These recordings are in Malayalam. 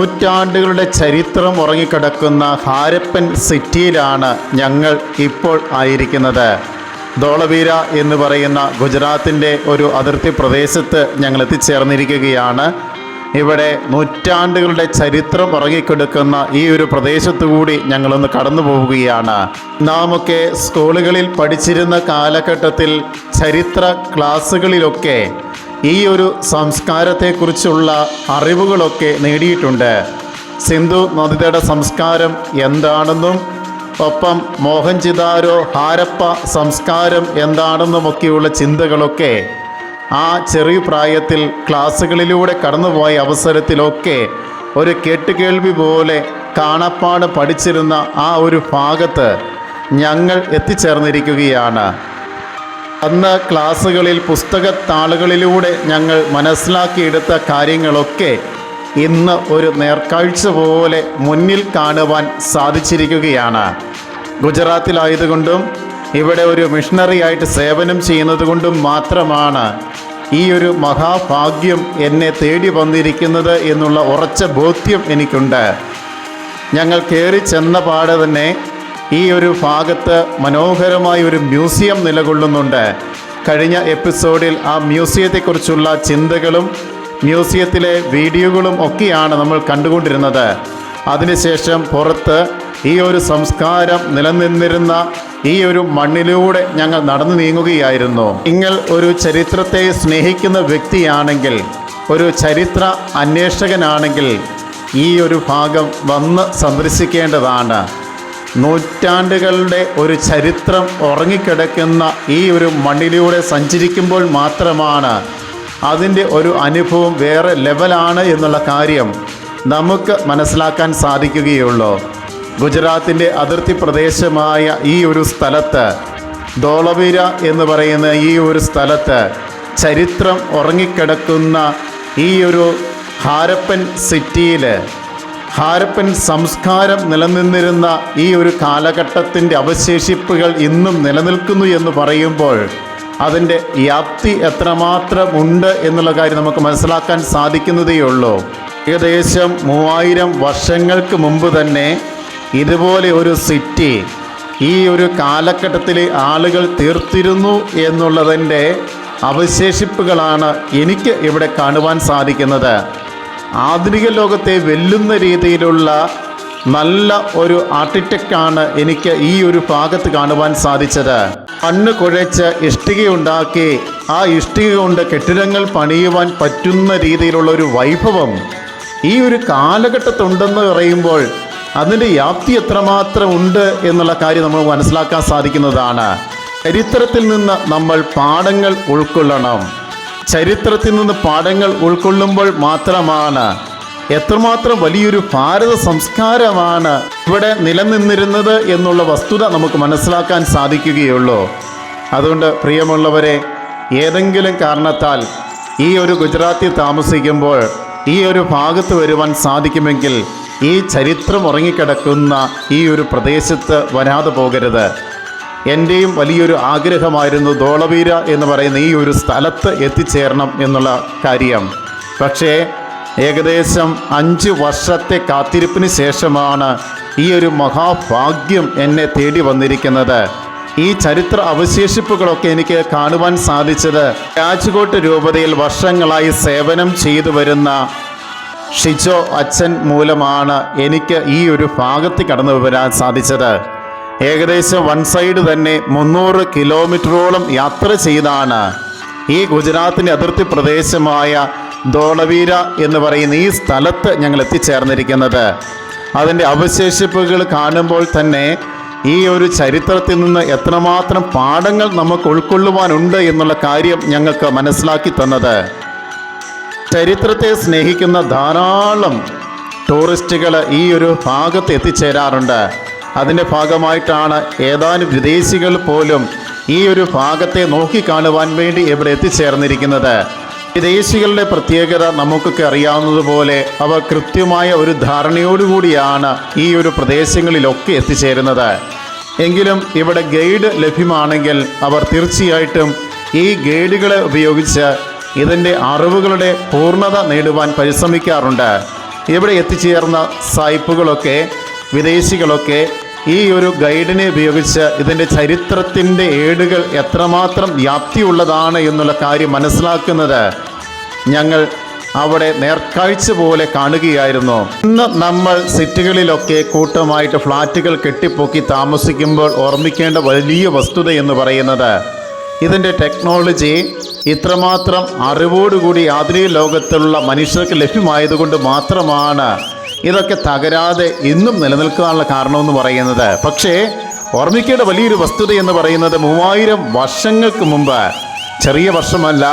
നൂറ്റാണ്ടുകളുടെ ചരിത്രം ഉറങ്ങിക്കിടക്കുന്ന ഹാരപ്പൻ സിറ്റിയിലാണ് ഞങ്ങൾ ഇപ്പോൾ ആയിരിക്കുന്നത്. ധോളവീര എന്ന് പറയുന്ന ഗുജറാത്തിന്റെ ഒരു അതിർത്തി പ്രദേശത്ത് ഞങ്ങൾ എത്തിച്ചേർന്നിരിക്കുകയാണ്. ഇവിടെ നൂറ്റാണ്ടുകളുടെ ചരിത്രം ഉറങ്ങിക്കെടുക്കുന്ന ഈ ഒരു പ്രദേശത്തു കൂടി ഞങ്ങളൊന്ന് കടന്നു പോവുകയാണ്. നാമൊക്കെ സ്കൂളുകളിൽ പഠിച്ചിരുന്ന കാലഘട്ടത്തിൽ ചരിത്ര ക്ലാസ്സുകളിലൊക്കെ ഈ ഒരു സംസ്കാരത്തെക്കുറിച്ചുള്ള അറിവുകളൊക്കെ നേടിയിട്ടുണ്ട്. സിന്ധു നദിയുടെ സംസ്കാരം എന്താണെന്നും ഒപ്പം മോഹൻജിദാരോ ഹാരപ്പ സംസ്കാരം എന്താണെന്നുമൊക്കെയുള്ള ചിന്തകളൊക്കെ ആ ചെറിയ പ്രായത്തിൽ ക്ലാസ്സുകളിലൂടെ കടന്നുപോയ അവസരത്തിലൊക്കെ ഒരു കേട്ടുകേൾവി പോലെ കാണപ്പാട് പഠിച്ചിരുന്ന ആ ഒരു ഭാഗത്ത് ഞങ്ങൾ എത്തിച്ചേർന്നിരിക്കുകയാണ്. അന്ന് ക്ലാസ്സുകളിൽ പുസ്തകത്താളുകളിലൂടെ ഞങ്ങൾ മനസ്സിലാക്കിയെടുത്ത കാര്യങ്ങളൊക്കെ ഇന്ന് ഒരു നേർക്കാഴ്ച പോലെ മുന്നിൽ കാണുവാൻ സാധിച്ചിരിക്കുകയാണ്. ഗുജറാത്തിലായതുകൊണ്ടും ഇവിടെ ഒരു മിഷണറി ആയിട്ട് സേവനം ചെയ്യുന്നത് കൊണ്ടും മാത്രമാണ് ഈ ഒരു മഹാഭാഗ്യം എന്നെ തേടി വന്നിരിക്കുന്നത് എന്നുള്ള ഉറച്ച ബോധ്യം എനിക്കുണ്ട്. ഞങ്ങൾ കയറി ചെന്ന പാടെ തന്നെ ഈ ഒരു ഭാഗത്ത് മനോഹരമായ ഒരു മ്യൂസിയം നിലകൊള്ളുന്നുണ്ട്. കഴിഞ്ഞ എപ്പിസോഡിൽ ആ മ്യൂസിയത്തെക്കുറിച്ചുള്ള ചിന്തകളും മ്യൂസിയത്തിലെ വീഡിയോകളും ഒക്കെയാണ് നമ്മൾ കണ്ടുകൊണ്ടിരുന്നത്. അതിനുശേഷം പുറത്ത് ഈ ഒരു സംസ്കാരം നിലനിന്നിരുന്ന ഈ ഒരു മണ്ണിലൂടെ ഞങ്ങൾ നടന്നു നീങ്ങുകയായിരുന്നു. നിങ്ങൾ ഒരു ചരിത്രത്തെ സ്നേഹിക്കുന്ന വ്യക്തിയാണെങ്കിൽ ഒരു ചരിത്ര അന്വേഷകനാണെങ്കിൽ ഈ ഒരു ഭാഗം വന്ന് സന്ദർശിക്കേണ്ടതാണ്. നൂറ്റാണ്ടുകളുടെ ഒരു ചരിത്രം ഉറങ്ങിക്കിടക്കുന്ന ഈ ഒരു മണ്ണിലൂടെ സഞ്ചരിക്കുമ്പോൾ മാത്രമാണ് അതിന്റെ ഒരു അനുഭവം വേറെ ലെവലാണ് എന്നുള്ള കാര്യം നമുക്ക് മനസ്സിലാക്കാൻ സാധിക്കുകയുള്ളൂ. ഗുജറാത്തിന്റെ അതിർത്തി പ്രദേശമായ ഈ ഒരു സ്ഥലത്ത് ധോളവീര എന്ന് പറയുന്ന ഈ ഒരു സ്ഥലത്ത് ചരിത്രം ഉറങ്ങിക്കിടക്കുന്ന ഈ ഒരു ഹാരപ്പൻ സിറ്റിയിൽ ഹാരപ്പൻ സംസ്കാരം നിലനിന്നിരുന്ന ഈ ഒരു കാലഘട്ടത്തിന്റെ അവശേഷിപ്പുകൾ ഇന്നും നിലനിൽക്കുന്നു എന്ന് പറയുമ്പോൾ അതിന്റെ വ്യാപ്തി എത്രമാത്രം ഉണ്ട് എന്നുള്ള കാര്യം നമുക്ക് മനസ്സിലാക്കാൻ സാധിക്കുന്നതേയുള്ളൂ. ഏകദേശം മൂവായിരം വർഷങ്ങൾക്ക് മുമ്പ് തന്നെ ഇതുപോലെ ഒരു സിറ്റി ഈ ഒരു കാലഘട്ടത്തിലെ ആളുകൾ തീർത്തിരുന്നു എന്നുള്ളതിന്റെ അവശേഷിപ്പുകളാണ് എനിക്ക് ഇവിടെ കാണുവാൻ സാധിക്കുന്നത്. ആധുനിക ലോകത്തെ വെല്ലുന്ന രീതിയിലുള്ള നല്ല ഒരു ആർട്ടിടെക്റ്റാണ് എനിക്ക് ഈ ഒരു ഭാഗത്ത് കാണുവാൻ സാധിച്ചത്. മണ്ണ് കുഴച്ച് ഇഷ്ടികയുണ്ടാക്കി ആ ഇഷ്ടിക കൊണ്ട് കെട്ടിടങ്ങൾ പണിയുവാൻ പറ്റുന്ന രീതിയിലുള്ള ഒരു വൈഭവം ഈ ഒരു കാലഘട്ടത്തുണ്ടെന്ന് പറയുമ്പോൾ അതിന്റെ വ്യാപ്തി എത്രമാത്രം ഉണ്ട് എന്നുള്ള കാര്യം നമ്മൾ മനസ്സിലാക്കാൻ സാധിക്കുന്നതാണ്. ചരിത്രത്തിൽ നിന്ന് നമ്മൾ പാഠങ്ങൾ ഉൾക്കൊള്ളണം. ചരിത്രത്തിൽ നിന്ന് പാഠങ്ങൾ ഉൾക്കൊള്ളുമ്പോൾ മാത്രമാണ്. എത്രമാത്രം വലിയൊരു ഭാരത സംസ്കാരമാണ് ഇവിടെ നിലനിന്നിരുന്നത് എന്നുള്ള വസ്തുത നമുക്ക് മനസ്സിലാക്കാൻ സാധിക്കുകയുള്ളൂ. അതുകൊണ്ട് പ്രിയമുള്ളവരെ ഏതെങ്കിലും കാരണത്താൽ ഈ ഒരു ഗുജറാത്തിൽ താമസിക്കുമ്പോൾ ഈ ഒരു ഭാഗത്ത് വരുവാൻ സാധിക്കുമെങ്കിൽ ഈ ചരിത്രം ഉറങ്ങിക്കിടക്കുന്ന ഈ ഒരു പ്രദേശത്ത് വരാതെ പോകരുത്. എന്റെയും വലിയൊരു ആഗ്രഹമായിരുന്നു ധോളവീര എന്ന് പറയുന്ന ഈ ഒരു സ്ഥലത്ത് എത്തിച്ചേരണം എന്നുള്ള കാര്യം. പക്ഷേ ഏകദേശം അഞ്ച് വർഷത്തെ കാത്തിരിപ്പിന് ശേഷമാണ് ഈ ഒരു മഹാഭാഗ്യം എന്നെ തേടി വന്നിരിക്കുന്നത്. ഈ ചരിത്ര അവശേഷിപ്പുകളൊക്കെ എനിക്ക് കാണുവാൻ സാധിച്ചത് രാജ്കോട്ട് രൂപതയിൽ വർഷങ്ങളായി സേവനം ചെയ്തു വരുന്ന ഷിജോ അച്ഛൻ മൂലമാണ് എനിക്ക് ഈ ഒരു ഭാഗത്ത് കടന്നു വരാൻ സാധിച്ചത്. ഏകദേശം വൺ സൈഡ് തന്നെ മുന്നൂറ് കിലോമീറ്ററോളം യാത്ര ചെയ്താണ്. ഈ ഗുജറാത്തിന്റെ അതിർത്തി പ്രദേശമായ ധോളവീര എന്ന് പറയുന്ന ഈ സ്ഥലത്ത് ഞങ്ങൾ എത്തിച്ചേർന്നിരിക്കുന്നത്. അതിന്റെ അവശേഷിപ്പുകൾ കാണുമ്പോൾ തന്നെ ഈ ഒരു ചരിത്രത്തിൽ നിന്ന് എത്രമാത്രം പാഠങ്ങൾ നമുക്ക് ഉൾക്കൊള്ളുവാനുണ്ട് എന്നുള്ള കാര്യം ഞങ്ങൾക്ക് മനസ്സിലാക്കി തന്നത്. ചരിത്രത്തെ സ്നേഹിക്കുന്ന ധാരാളം ടൂറിസ്റ്റുകൾ ഈ ഒരു ഭാഗത്ത് എത്തിച്ചേരാറുണ്ട്. അതിന്റെ ഭാഗമായിട്ടാണ് ഏതാനും വിദേശികൾ പോലും ഈ ഒരു ഭാഗത്തെ നോക്കിക്കാണുവാൻ വേണ്ടി ഇവിടെ എത്തിച്ചേർന്നിരിക്കുന്നത്. വിദേശികളുടെ പ്രത്യേകത നമുക്കൊക്കെ അറിയാവുന്നതുപോലെ അവ കൃത്യമായ ഒരു ധാരണയോടുകൂടിയാണ് ഈ ഒരു പ്രദേശങ്ങളിലൊക്കെ എത്തിച്ചേരുന്നത്. എങ്കിലും ഇവിടെ ഗൈഡ് ലഭ്യമാണെങ്കിൽ അവർ തീർച്ചയായിട്ടും ഈ ഗൈഡുകളെ ഉപയോഗിച്ച് ഇതിന്റെ അറിവുകളുടെ പൂർണത നേടുവാൻ പരിശ്രമിക്കാറുണ്ട്. ഇവിടെ എത്തിച്ചേർന്ന സായിപ്പുകളൊക്കെ വിദേശികളൊക്കെ ഈ ഒരു ഗൈഡിനെ ഉപയോഗിച്ച് ഇതിന്റെ ചരിത്രത്തിന്റെ ഏടുകൾ എത്രമാത്രം വ്യാപ്തിയുള്ളതാണ് എന്നുള്ള കാര്യം മനസ്സിലാക്കുന്നത് ഞങ്ങൾ അവിടെ നേർക്കാഴ്ച പോലെ കാണുകയായിരുന്നു. ഇന്ന് നമ്മൾ സിറ്റികളിലൊക്കെ കൂട്ടമായിട്ട് ഫ്ലാറ്റുകൾ കെട്ടിപ്പൊക്കി താമസിക്കുമ്പോൾ ഓർമ്മിക്കേണ്ട വലിയ വസ്തുത എന്ന് പറയുന്നത് ഇതിന്റെ ടെക്നോളജി ഇത്രമാത്രം അറിവോടുകൂടി ആധുനിക ലോകത്തുള്ള മനുഷ്യർക്ക് ലഭ്യമായതുകൊണ്ട് മാത്രമാണ് ഇതൊക്കെ തകരാതെ ഇന്നും നിലനിൽക്കാനുള്ള കാരണമെന്ന് പറയുന്നത്. പക്ഷേ ഓർമ്മിക്കേണ്ട വലിയൊരു വസ്തുത എന്ന് പറയുന്നത് മൂവായിരം വർഷങ്ങൾക്ക് മുമ്പ് ചെറിയ വർഷമല്ല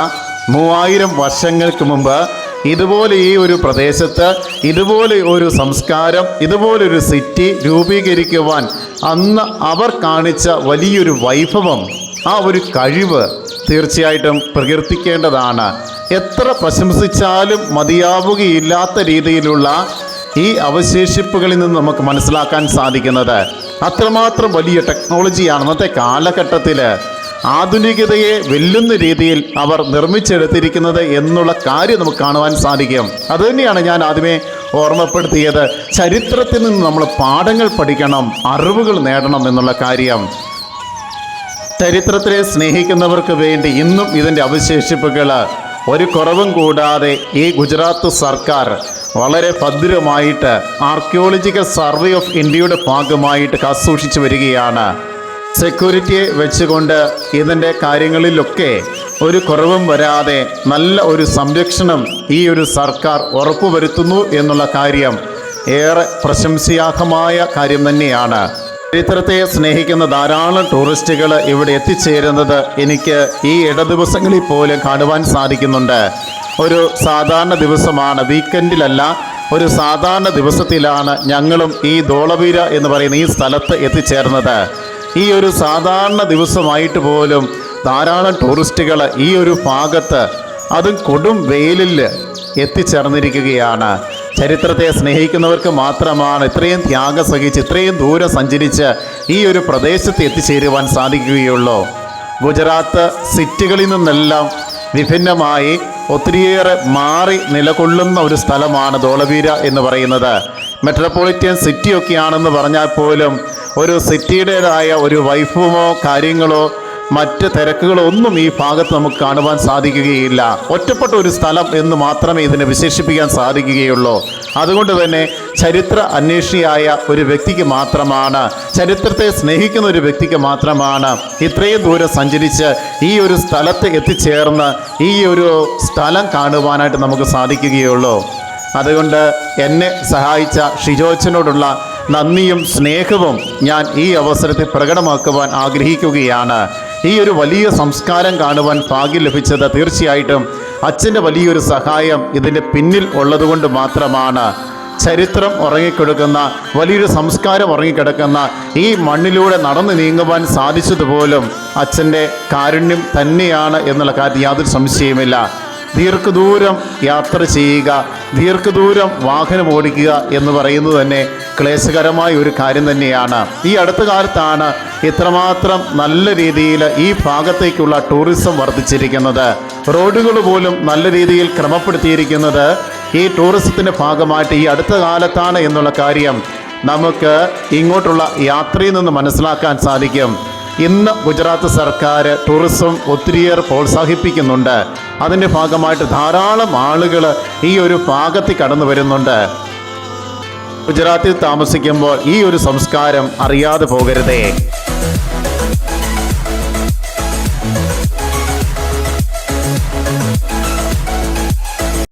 മൂവായിരം വർഷങ്ങൾക്ക് മുമ്പ് ഇതുപോലെ ഈ ഒരു പ്രദേശത്ത് ഇതുപോലെ ഒരു സംസ്കാരം ഇതുപോലൊരു സിറ്റി രൂപീകരിക്കുവാൻ അന്ന് അവർ കാണിച്ച വലിയൊരു വൈഭവം ആ ഒരു കഴിവ് തീർച്ചയായിട്ടും പ്രകീർത്തിക്കേണ്ടതാണ്. എത്ര പ്രശംസിച്ചാലും മതിയാവുകയില്ലാത്ത രീതിയിലുള്ള ഈ അവശേഷിപ്പുകളിൽ നിന്ന് നമുക്ക് മനസ്സിലാക്കാൻ സാധിക്കുന്നത് അത്രമാത്രം വലിയ ടെക്നോളജിയാണ് അന്നത്തെ കാലഘട്ടത്തിൽ ആധുനികതയെ വെല്ലുന്ന രീതിയിൽ അവർ നിർമ്മിച്ചെടുത്തിരിക്കുന്നത് എന്നുള്ള കാര്യം നമുക്ക് കാണുവാൻ സാധിക്കും. അതുതന്നെയാണ് ഞാൻ ആദ്യമേ ഓർമ്മപ്പെടുത്തിയത്. ചരിത്രത്തിൽ നിന്ന് നമ്മൾ പാഠങ്ങൾ പഠിക്കണം അറിവുകൾ നേടണം എന്നുള്ള കാര്യം. ചരിത്രത്തെ സ്നേഹിക്കുന്നവർക്ക് വേണ്ടി ഇന്നും ഇതിന്റെ അവശേഷിപ്പുകൾ ഒരു കുറവും കൂടാതെ ഈ ഗുജറാത്ത് സർക്കാർ വളരെ ഭദ്രമായിട്ട് ആർക്കിയോളജിക്കൽ സർവേ ഓഫ് ഇന്ത്യയുടെ ഭാഗമായിട്ട് കാസൂക്ഷിച്ചു വരികയാണ്. സെക്യൂരിറ്റിയെ വെച്ചുകൊണ്ട് ഇതിന്റെ കാര്യങ്ങളിലൊക്കെ ഒരു കുറവും വരാതെ നല്ല ഒരു സംരക്ഷണം ഈ ഒരു സർക്കാർ ഉറപ്പുവരുത്തുന്നു എന്നുള്ള കാര്യം ഏറെ പ്രശംസയാർഹമായ കാര്യം തന്നെയാണ്. ചരിത്രത്തെ സ്നേഹിക്കുന്ന ധാരാളം ടൂറിസ്റ്റുകൾ ഇവിടെ എത്തിച്ചേരുന്നത് എനിക്ക് ഈ ഇട ദിവസങ്ങളിൽ പോലും കാണുവാൻ സാധിക്കുന്നുണ്ട്. ഒരു സാധാരണ ദിവസമാണ്. വീക്കെൻഡിലല്ല ഒരു സാധാരണ ദിവസത്തിലാണ് ഞങ്ങളും ഈ ദോളവീര എന്ന് പറയുന്ന ഈ സ്ഥലത്ത് എത്തിച്ചേർന്നത്. ഈ ഒരു സാധാരണ ദിവസമായിട്ട് പോലും ധാരാളം ടൂറിസ്റ്റുകൾ ഈ ഒരു ഭാഗത്ത് അതും കൊടും വെയിലിൽ എത്തിച്ചേർന്നിരിക്കുകയാണ്. ചരിത്രത്തെ സ്നേഹിക്കുന്നവർക്ക് മാത്രമാണ് ഇത്രയും ത്യാഗം സഹിച്ച് ഇത്രയും ദൂരം സഞ്ചരിച്ച് ഈ ഒരു പ്രദേശത്ത് എത്തിച്ചേരുവാൻ സാധിക്കുകയുള്ളൂ. ഗുജറാത്ത് സിറ്റികളിൽ നിന്നെല്ലാം വിഭിന്നമായി ഒത്തിരിയേറെ മാറി നിലകൊള്ളുന്ന ഒരു സ്ഥലമാണ് ധോളവീര എന്ന് പറയുന്നത്. മെട്രോപൊളിറ്റൻ സിറ്റിയൊക്കെയാണെന്ന് പറഞ്ഞാൽ പോലും ഒരു സിറ്റിയുടേതായ ഒരു വൈഭവമോ കാര്യങ്ങളോ മറ്റ് തിരക്കുകളോ ഒന്നും ഈ ഭാഗത്ത് നമുക്ക് കാണുവാൻ സാധിക്കുകയില്ല. ഒറ്റപ്പെട്ട ഒരു സ്ഥലം എന്ന് മാത്രമേ ഇതിനെ വിശേഷിപ്പിക്കാൻ സാധിക്കുകയുള്ളൂ. അതുകൊണ്ട് തന്നെ ചരിത്ര അന്വേഷിയായ ഒരു വ്യക്തിക്ക് മാത്രമാണ് ചരിത്രത്തെ സ്നേഹിക്കുന്ന ഒരു വ്യക്തിക്ക് മാത്രമാണ് ഇത്രയും ദൂരം സഞ്ചരിച്ച് ഈ ഒരു സ്ഥലത്ത് എത്തിച്ചേർന്ന് ഈ ഒരു സ്ഥലം കാണുവാനായിട്ട് നമുക്ക് സാധിക്കുകയുള്ളൂ. അതുകൊണ്ട് എന്നെ സഹായിച്ച ഷിജോച്ചനോടുള്ള നന്ദിയും സ്നേഹവും ഞാൻ ഈ അവസരത്തിൽ പ്രകടമാക്കുവാൻ ആഗ്രഹിക്കുകയാണ്. ഈ ഒരു വലിയ സംസ്കാരം കാണുവാൻ ഭാഗ്യം ലഭിച്ചത് തീർച്ചയായിട്ടും അച്ഛന്റെ വലിയൊരു സഹായം ഇതിന്റെ പിന്നിൽ ഉള്ളതുകൊണ്ട് മാത്രമാണ്. ചരിത്രം ഉറങ്ങിക്കിടക്കുന്ന വലിയൊരു സംസ്കാരം ഉറങ്ങിക്കിടക്കുന്ന ഈ മണ്ണിലൂടെ നടന്നു നീങ്ങുവാൻ സാധിച്ചതുപോലും അച്ഛന്റെ കാരുണ്യം തന്നെയാണ് എന്നുള്ള കാര്യത്തിൽ യാതൊരു സംശയവുമില്ല. ദീർഘദൂരം യാത്ര ചെയ്യുക ദീർഘദൂരം വാഹനം ഓടിക്കുക എന്ന് പറയുന്നത് തന്നെ ക്ലേശകരമായ ഒരു കാര്യം തന്നെയാണ്. ഈ അടുത്ത കാലത്താണ് ഇത്രമാത്രം നല്ല രീതിയിൽ ഈ ഭാഗത്തേക്കുള്ള ടൂറിസം വർദ്ധിച്ചിരിക്കുന്നത്. റോഡുകൾ പോലും നല്ല രീതിയിൽ ക്രമപ്പെടുത്തിയിരിക്കുന്നത്. ഈ ടൂറിസത്തിന്റെ ഭാഗമായിട്ട് ഈ അടുത്ത കാലത്താണ് എന്നുള്ള കാര്യം നമുക്ക് ഇങ്ങോട്ടുള്ള യാത്രയിൽ നിന്ന് മനസ്സിലാക്കാൻ സാധിക്കും. ഇന്ന് ഗുജറാത്ത് സർക്കാർ ടൂറിസം ഒത്തിരിയേറെ പ്രോത്സാഹിപ്പിക്കുന്നുണ്ട്. അതിന്റെ ഭാഗമായിട്ട് ധാരാളം ആളുകൾ ഈ ഒരു ഭാഗത്ത് കടന്നു വരുന്നുണ്ട്. ഗുജറാത്തിൽ താമസിക്കുമ്പോൾ ഈ ഒരു സംസ്കാരം അറിയാതെ പോകരുതേ.